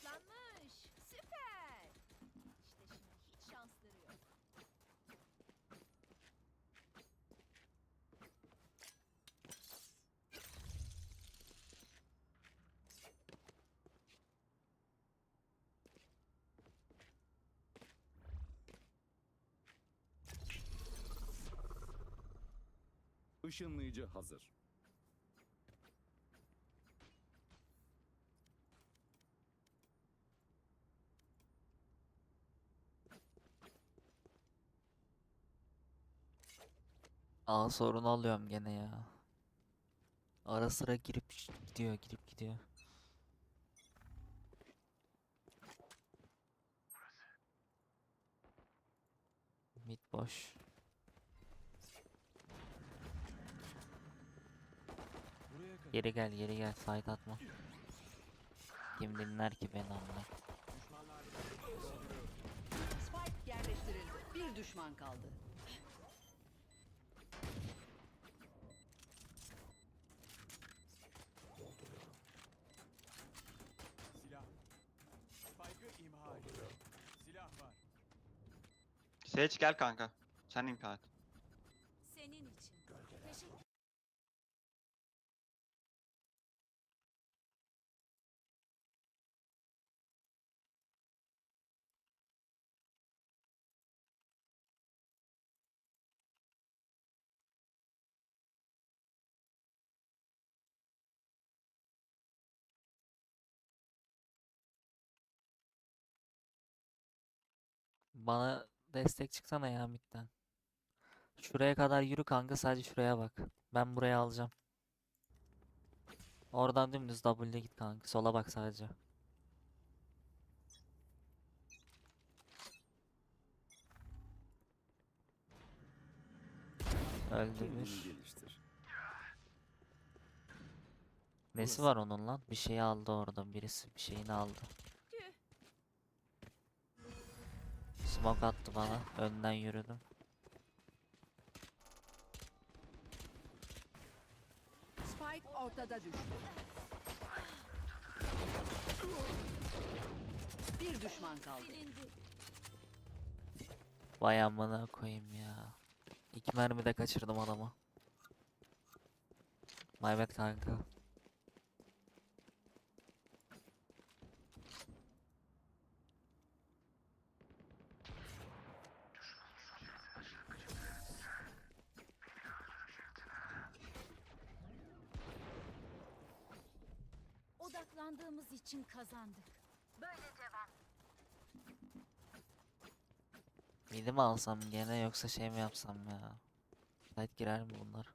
toplanmış. Süper. İşte şimdi hiç şansları yok. Işınlayıcı hazır. Aa sorun alıyorum gene ya. Ara sıra girip gidiyor, girip gidiyor. Mid boş. Geri gel, geri gel. Side atma. Kim dinler ki beni amına? Spike yerleştirildi. Bir düşman kaldı. Silah. Spike'ı imha et. Silah var. Sage gel kanka. Sen imha et. Senin için. Teşekkür Bana destek çıksana ya midden. Şuraya kadar yürü kanka sadece şuraya bak. Ben buraya alacağım. Oradan dümdüz W'ye git kanka. Sola bak sadece. Öldü Kendini bir. geliştir. Nesi var onun lan? Bir şey aldı orada. Birisi bir şeyini aldı. Smoke attı bana. Önden yürüdüm. Spike ortada düştü. Bir düşman kaldı. Vay amına koyayım ya. İki mermi de kaçırdım adamı. My bad kanka. Odaklandığımız için kazandık. Midi mi alsam gene yoksa şey mi yapsam ya? Fight girer mi bunlar?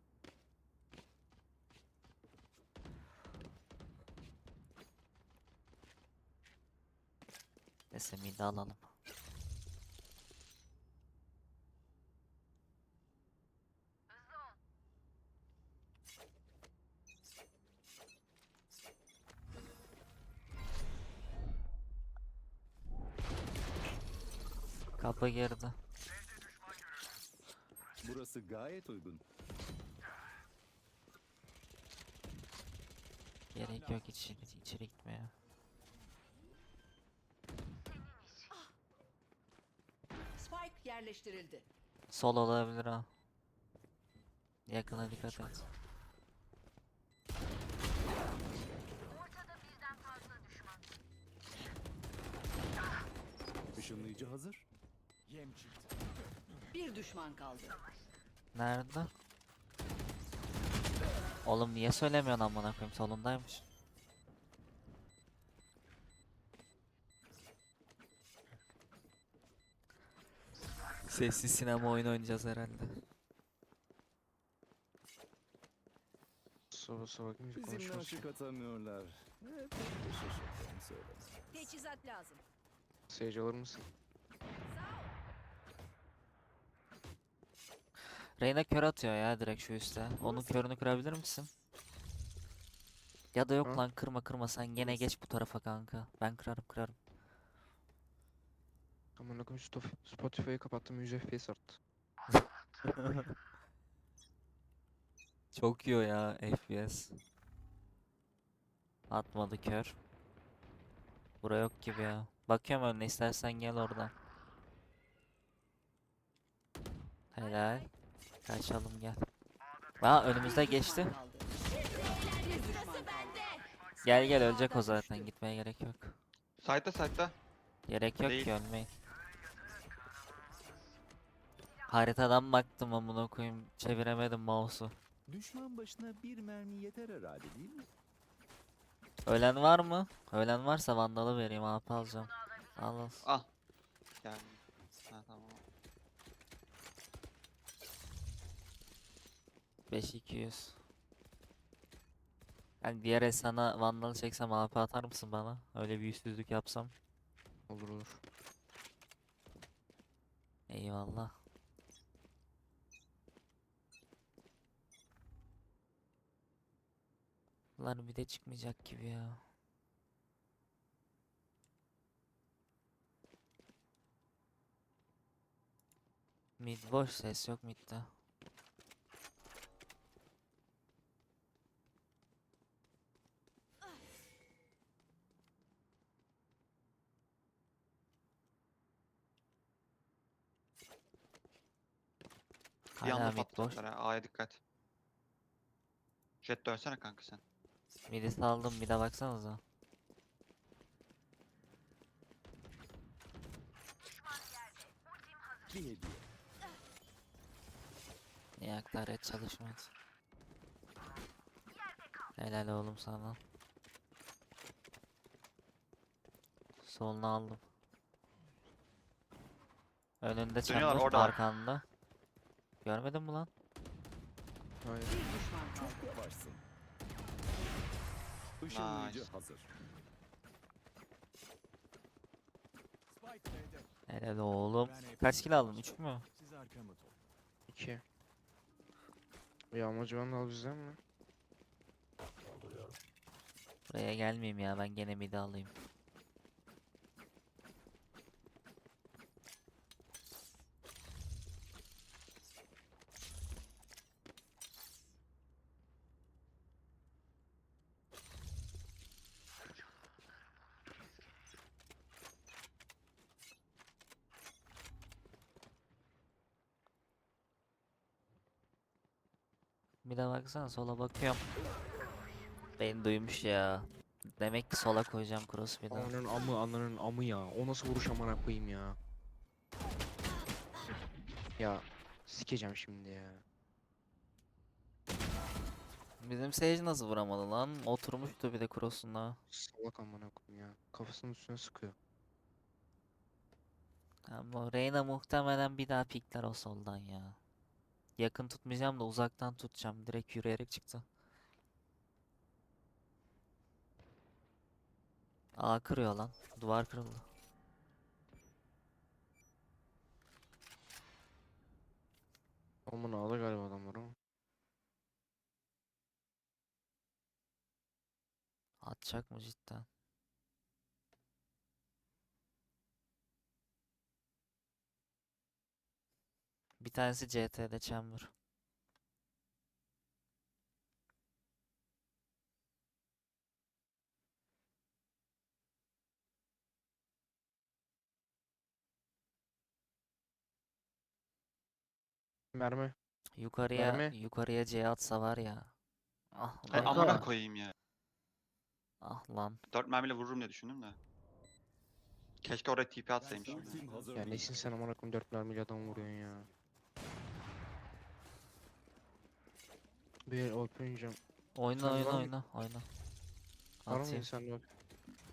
Neyse midi alalım. Kapı girdi. Burası gayet uygun. Gerek yok içeri, içeri gitmeye. Spike yerleştirildi. Sol olabilir ha. Yakına dikkat et. Işınlayıcı hazır. Yem çıktı. Bir düşman kaldı. Nerede? Oğlum niye söylemiyorsun amına koyayım solundaymış. Sessiz sinema oyunu oynayacağız herhalde. Sova sova bakayım Bizimle konuşmasın. aşık atamıyorlar. Söyleme. Teçhizat lazım. Sage alır mısın? Reyna kör atıyor ya direkt şu üste. Onun körünü kırabilir misin? Ya da yok Ha? lan kırma kırma sen gene geç bu tarafa kanka. Ben kırarım kırarım. Koyayım Spotif- Spotify'ı kapattım 100 FPS arttı. Çok yiyor ya FPS. Atmadı kör. Bura yok gibi ya. Bakıyorum önüne istersen gel oradan. Helal. Kaçalım gel. Aa önümüzde geçti. Gel gel ölecek o zaten gitmeye gerek yok. Side'da side'da. Gerek yok Değil. ki ölmeyin. Haritadan baktım amına koyayım çeviremedim mouse'u. Düşman başına bir mermi yeter herhalde değil mi? Ölen var mı? Ölen varsa vandalı vereyim AP alacağım. Al al. Al. Geldim. Ha tamam. 5200. Yani diğer el sana vandalı çeksem AP atar mısın bana? Öyle bir yüzsüzlük yapsam. Olur olur. Eyvallah. Lan bir de çıkmayacak gibi ya. Mid boş ses yok midde. Bir anda Hala mid boş. patladılar ha. A'ya dikkat. Jet dönsene kanka sen. Mid'i saldım mid'e baksanıza. Bir hediye. Niye aktaret çalışmadı? Helal oğlum sana. Solunu aldım. Önünde Dönüyorlar, çember oradalar. arkanda. Görmedin mi lan? Hayır. Bir düşman kaldı. Çok yavaşsın. Işınlayıcı Nice. hazır. Helal oğlum. Ben Kaç kill aldın? 3 mü? Siz arkamı toplayın. 2. Yağmacı vandal bizden mi? Buraya gelmeyeyim ya ben gene mid'i alayım. Bir de baksana sola bakıyorum. Beni duymuş ya. Demek ki sola koyacağım cross bir daha. Ananın amı ananın amı ya. O nasıl vuruş amına koyayım ya. Ya sikeceğim şimdi ya. Bizim Sage nasıl vuramadı lan? Oturmuştu bir de cross'una. Salak amına koyayım ya. Kafasının üstüne sıkıyor. Ama Reyna muhtemelen bir daha pikler o soldan ya. Yakın tutmayacağım da uzaktan tutacağım. Direkt yürüyerek çıktı. Aa kırıyor lan. Duvar kırıldı. Aman ağla galiba adamlar ama. Atacak mı cidden? Tanesi CT'de chamber. Mermi. Yukarıya Mermi. yukarıya C atsa var ya. Ah Ay, lan. amına koyayım ya. Ah lan. 4 mermiyle vururum diye düşündüm de. Keşke oraya TP atsaymışım. ya. Nesin sen amına koyayım 4 mermiyle adam vuruyorsun ya. Bir OP oynayacağım. Oyna Sen oyna var mı- oyna oyna. Var mı Atayım. insan yok?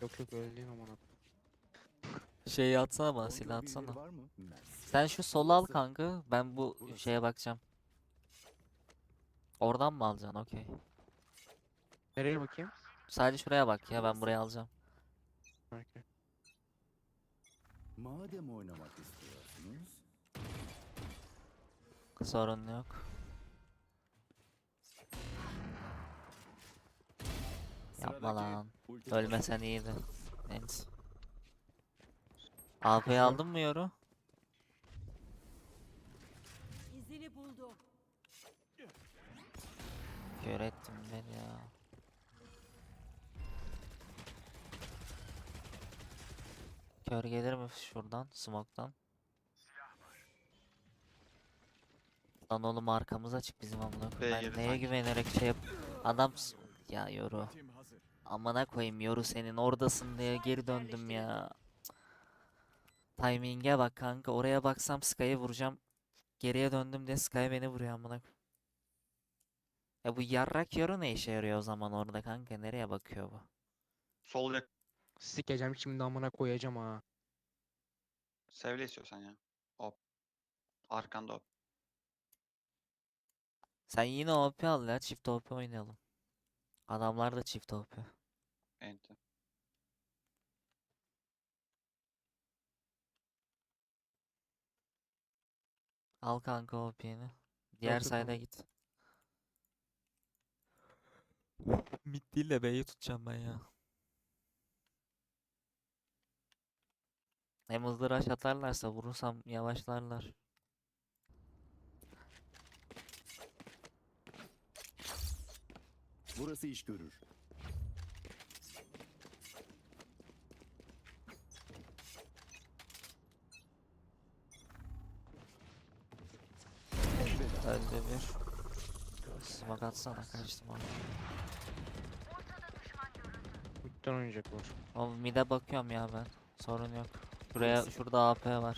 Yok yok öyle değil amına koyayım. Şeyi atsana bana silah atsana. var mı? Sen şu solu al kanka. Ben bu Burası. şeye bakacağım. Oradan mı alacaksın? Okey. Nereye bakayım? Sadece şuraya bak ya ben buraya alacağım. Okey. Madem oynamak istiyorsunuz. Sorun yok. Yapma lan. Ölmesen iyiydi. Neyse. AP'yi aldın mı yoru? İzini buldu. Kör ettim beni ya. Kör gelir mi şuradan smoke'tan? Lan oğlum arkamız açık bizim amına Ben neye güvenerek şey yap... Adam ya yoru. Amına koyayım yoru senin oradasın diye geri döndüm ya. Timing'e bak kanka. Oraya baksam Sky'ı vuracağım. Geriye döndüm diye Sky beni vuruyor amına koyayım. Ya bu yarrak yoru ne işe yarıyor o zaman orada kanka? Nereye bakıyor bu? Sol yak. Sikeceğim şimdi amına koyacağım ha. Sevle istiyorsan ya. Hop. Arkanda hop. Sen yine OP al ya. Çift OP oynayalım. Adamlar da çift OP. Enti. Al kanka OP'ni. Diğer tamam. git. Mid değil de B'yi tutacağım ben ya. Hem hızlı rush atarlarsa vurursam yavaşlarlar. Burası iş görür. Öldü bir. Smoke atsana kaçtım onu. Midden oynayacaklar. O mid'e bakıyorum ya ben. Sorun yok. Şuraya şurada AP var.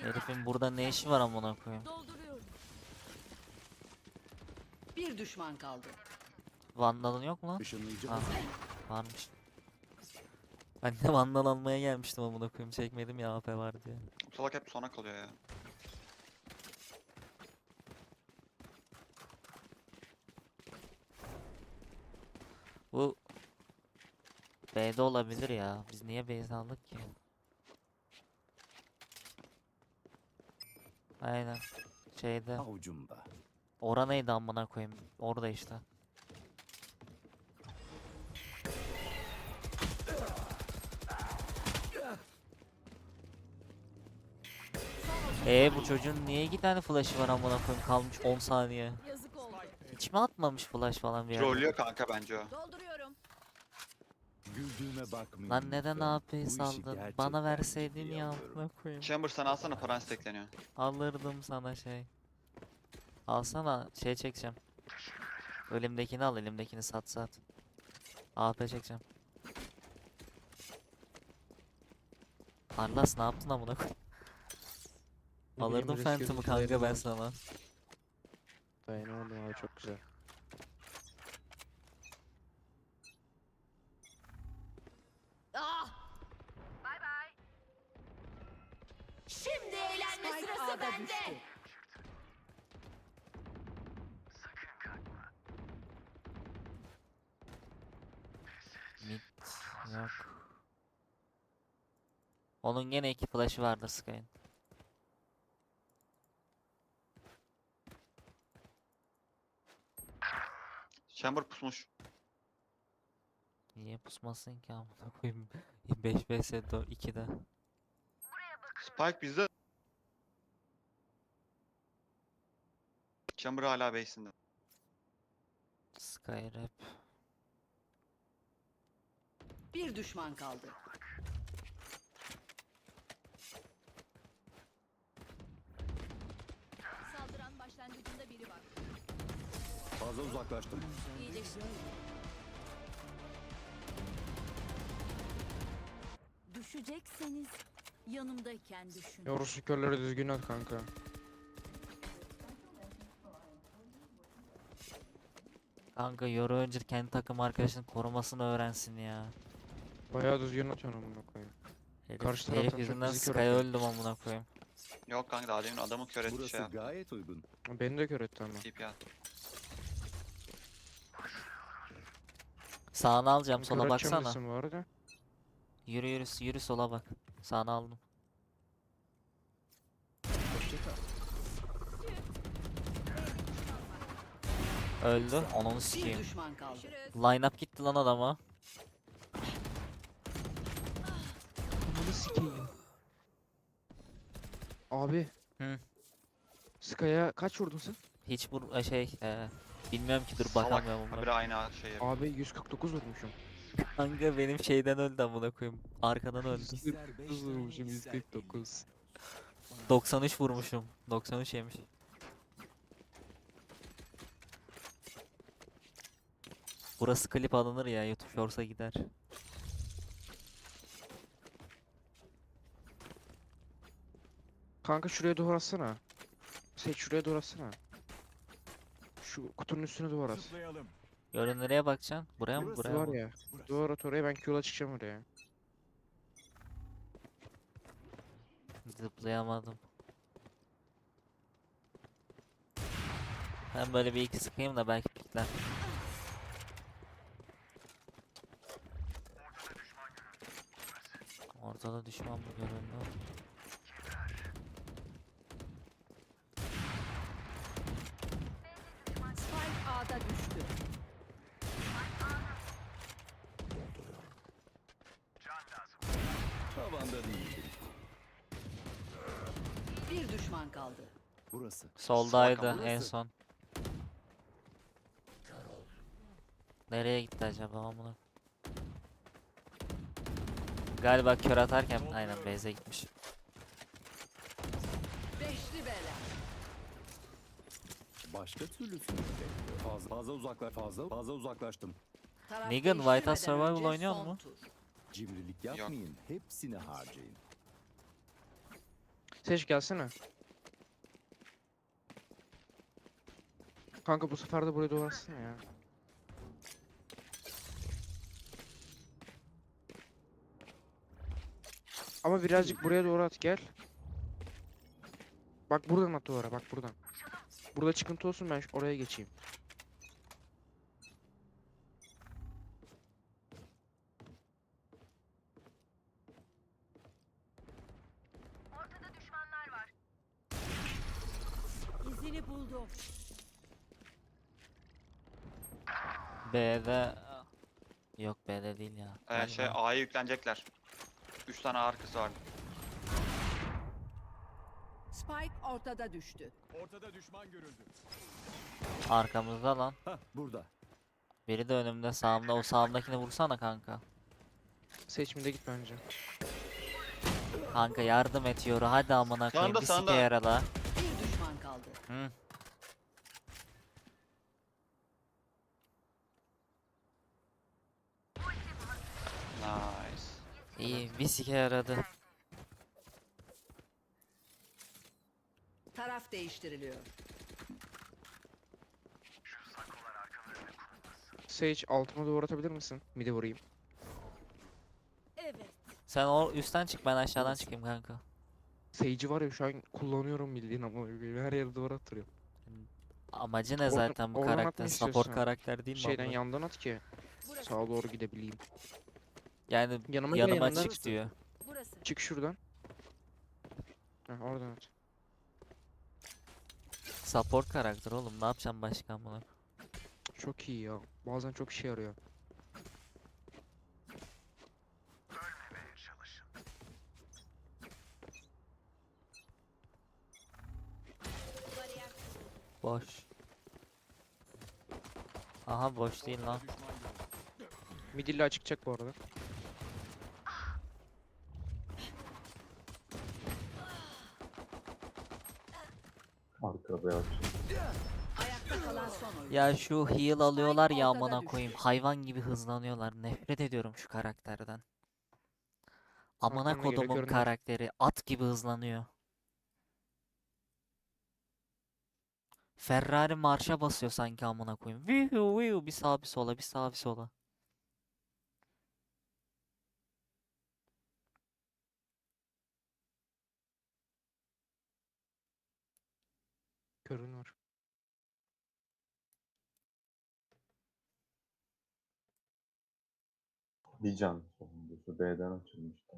Herifin burada ne işi var amına koyayım? Dolduruyorum. Bir düşman kaldı. Vandalın yok mu lan? Ha, varmış. Ben de vandal almaya gelmiştim amına koyayım. Çekmedim ya AP var diye. Salak hep sona kalıyor ya. Bu B'de olabilir ya. Biz niye B'de aldık ki? Aynen. Şeyde. Avucumda. Ora neydi amına koyayım? Orada işte. Ee bu çocuğun niye iki tane flash'ı var amına koyayım kalmış 10 saniye. Yazık oldu. Hiç mi atmamış flash falan bir yerde? Trollüyor kanka bence o. Dolduruyorum. Güldüğüme bakmayın. Lan neden işi saldın? Bana verseydin ya amına koyayım. Chamber sen alsana paran stackleniyor. Alırdım sana şey. Alsana şey çekeceğim. Elimdekini al elimdekini sat sat. AP çekeceğim. Arlas ne yaptın amına koyayım? Alırdım Phantom'ı kanka ben sana. Dayanamadım abi çok güzel. Ah! Bay bay. Şimdi eğlenme Spike sırası bende. düştü. Mid yok. Onun gene iki flash'ı vardır Sky'ın. Chamber pusmuş. Niye pusmasın ki amına koyayım? 5 vs 2'de. Spike bizde. Chamber hala base'inde. Skyrap. Bir düşman kaldı. Saldıran başlangıcında biri var. Fazla uzaklaştım. Düşecekseniz yanımdayken düşün. Yorusu körleri düzgün at kanka. Kanka yoru önce kendi takım arkadaşının korumasını öğrensin ya. Bayağı düzgün atıyorsun amına koyayım. Herif, Karşı herif taraftan çok yüzünden bizi kör Sky ediyor. öldüm amına koyayım. Yok kanka daha demin adamı kör etti Burası gayet uygun. Beni de kör etti ama. TP at. Sağını alacağım sola baksana. bu arada. Yürü yürü yürü sola bak. Sağını aldım. Öldü. Onu sikeyim. düşman kaldı. Line up gitti lan adama. Bunu sikeyim. Abi. Hı. Sky'a kaç vurdun sen? Hiç vur e, şey e, bilmiyorum ki dur Salak. bakamıyorum Habire buna. aynı şey yapıyor. Abi 149 vurmuşum. Kanka benim şeyden öldü amına koyayım. Arkadan öldü. İster beş 149 tane, vurmuşum ister 149. 93 vurmuşum. 93 yemiş. Burası klip alınır ya YouTube Shorts'a gider. Kanka şuraya duvar atsana. Seç şuraya duvar atsana. Şu kutunun üstüne duvar at. Zıplayalım. Yarın nereye bakacaksın? Buraya mı? Burası Buraya Duvar mı? ya. Burası. Duvar at oraya ben Q'la çıkacağım oraya. Zıplayamadım. Ben böyle bir iki sıkayım da belki pikler. Ortada düşman mı göründü? Spike A'da düştü. Tavanda değildir. Bir düşman kaldı. Burası. Soldaydı en son. Nereye gitti acaba amına? Galiba kör atarken aynen base'e gitmiş. Başka türlüsünü bekliyor. Fazla, fazla uzaklar fazla fazla uzaklaştım. Taraf Negan, White House Survival önce oynuyor son mu? tur. Cimrilik yapmayın. Hepsini harcayın. Seç gelsene. Kanka bu sefer de buraya duvar atsana ya. Ama birazcık buraya doğru at gel. Bak buradan at duvara bak buradan. Burada çıkıntı olsun ben oraya geçeyim. İzini buldum. B'de yok B'de değil ya. Ee, şey. A'ya yüklenecekler. 3 tane arkası var. Spike ortada düştü. Ortada düşman görüldü. Arkamızda lan. Hah burada. Biri de önümde sağımda. O sağımdakini vursana kanka. Seçimde git bence. Kanka yardım et yoru. Hadi amına koyayım. Sağında, Bir sağında. sike yarala. Bir düşman kaldı. Hı. Nice. İyi bir sike yaradı. Taraf değiştiriliyor. Sage altıma duvar atabilir misin? Midi vurayım. Evet. Sen o üstten çık ben aşağıdan çıkayım kanka. Sage'i var ya şu an kullanıyorum bildiğin ama her yere duvar attırıyor. Amacı ne Oradan- zaten bu oradan karakter? Support istiyorsan. karakter değil mi? Şeyden amına? yandan at ki Burası. sağa doğru gidebileyim. Yani Yanıma gel yanıma yanımdan. çık diyor. Burası. Çık şuradan. Heh, oradan at. Support karakter oğlum ne yapacağım başka amına? Çok iyi ya. Bazen çok işe yarıyor. Boş. Aha boş değil lan. Düşman görüldü. Mid illa çıkacak bu arada. Oyun. Ya şu heal alıyorlar ya amına koyayım. Hayvan gibi hızlanıyorlar. Nefret ediyorum şu karakterden. Amına kodumun karakteri at gibi hızlanıyor. Ferrari marşa basıyor sanki amına koyayım. Viu viu bir sağa bir sola bir sağa bir sola. Körün var. Bir can sonuncusu B'den açılmıştı.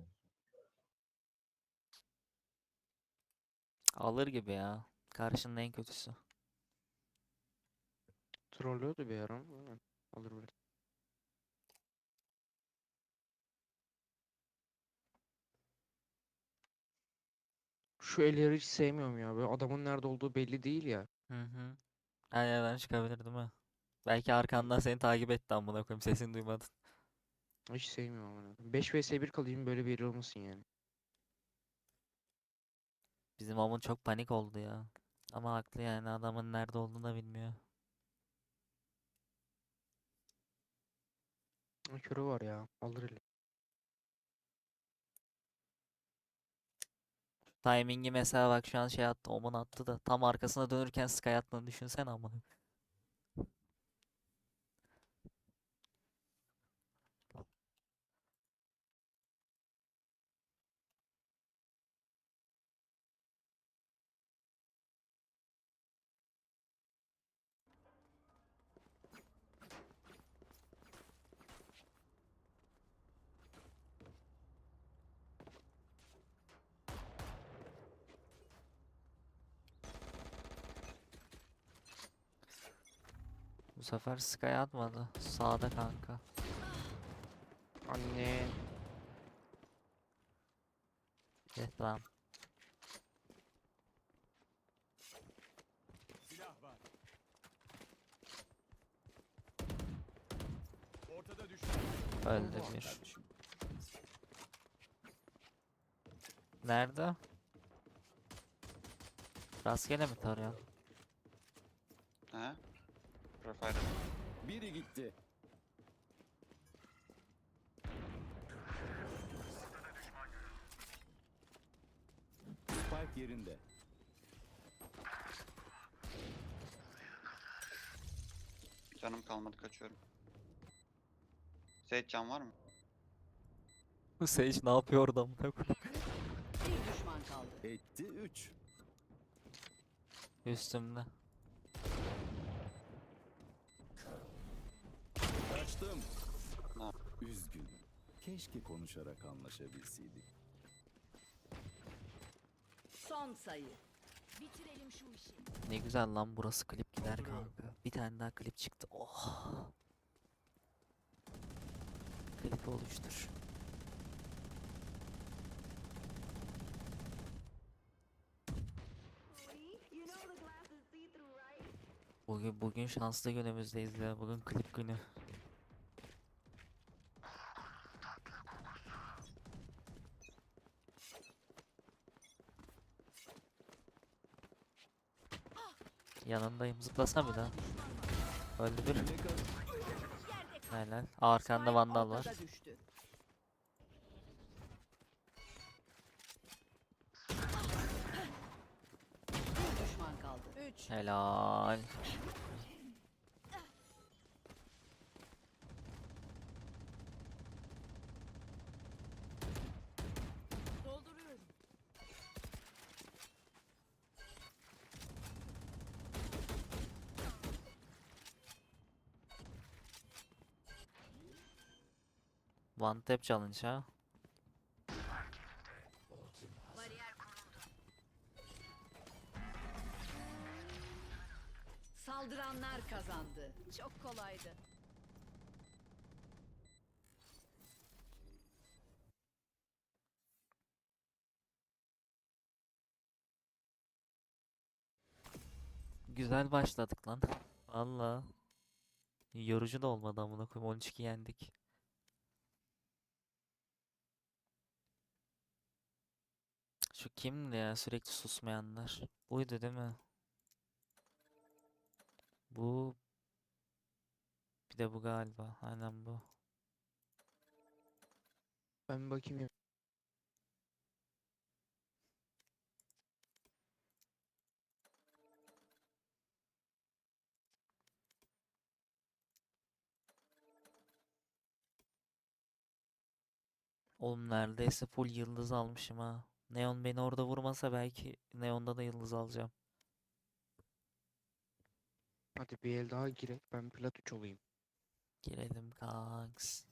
Alır gibi ya. Karşının en kötüsü. Trollüyordu bir ara ama. Alır böyle. Şu elleri hiç sevmiyorum ya. Böyle adamın nerede olduğu belli değil ya. Hı hı. Her yerden çıkabilir değil mi? Belki arkandan seni takip etti amına koyayım sesini duymadın. Hiç sevmiyorum onu. 5 vs 1 kalayım böyle bir olmasın yani. Bizim Amon çok panik oldu ya. Ama haklı yani adamın nerede olduğunu da bilmiyor. Ha, Körü var ya. Alır eli. Timingi mesela bak şu an şey attı, Oman attı da tam arkasına dönürken Sky attığını düşünsene amına. Sefer Sky atmadı. Sağda kanka. Anne. Evet lan. Silah var. Ortada düşman. Öldü bir. Nerede? Rastgele mi tarıyor? He? Profile. Biri gitti. Spike yerinde. Canım kalmadı kaçıyorum. Seyit can var mı? Bu Sage ne yapıyor orada amına koyayım? Bir düşman kaldı. Etti 3. Üstümde. Ne yap- Üzgünüm. Keşke konuşarak anlaşabilseydik. Son sayı. Bitirelim şu işi. Ne güzel lan burası klip gider kanka. Bir tane daha klip çıktı. Oh. Klip oluştur. Bugün bugün şanslı günümüzdeyiz ya. Bugün klip günü. Yanındayım. Zıplasana bir daha. Öldü bir. Helal. Arkanda vandal var. Helal. One tap challenge ha. Saldıranlar kazandı. Çok kolaydı. Güzel başladık lan. Valla. Yorucu da olmadı amına koyayım. 13 yendik. Şu kimdi ya sürekli susmayanlar? Buydu değil mi? Bu bir de bu galiba. Aynen bu. Ben bir bakayım ya. Oğlum neredeyse full yıldız almışım ha. Neon beni orada vurmasa belki Neon'da da yıldız alacağım. Hadi bir el daha girek. Ben plat 3 olayım. Girelim kanks.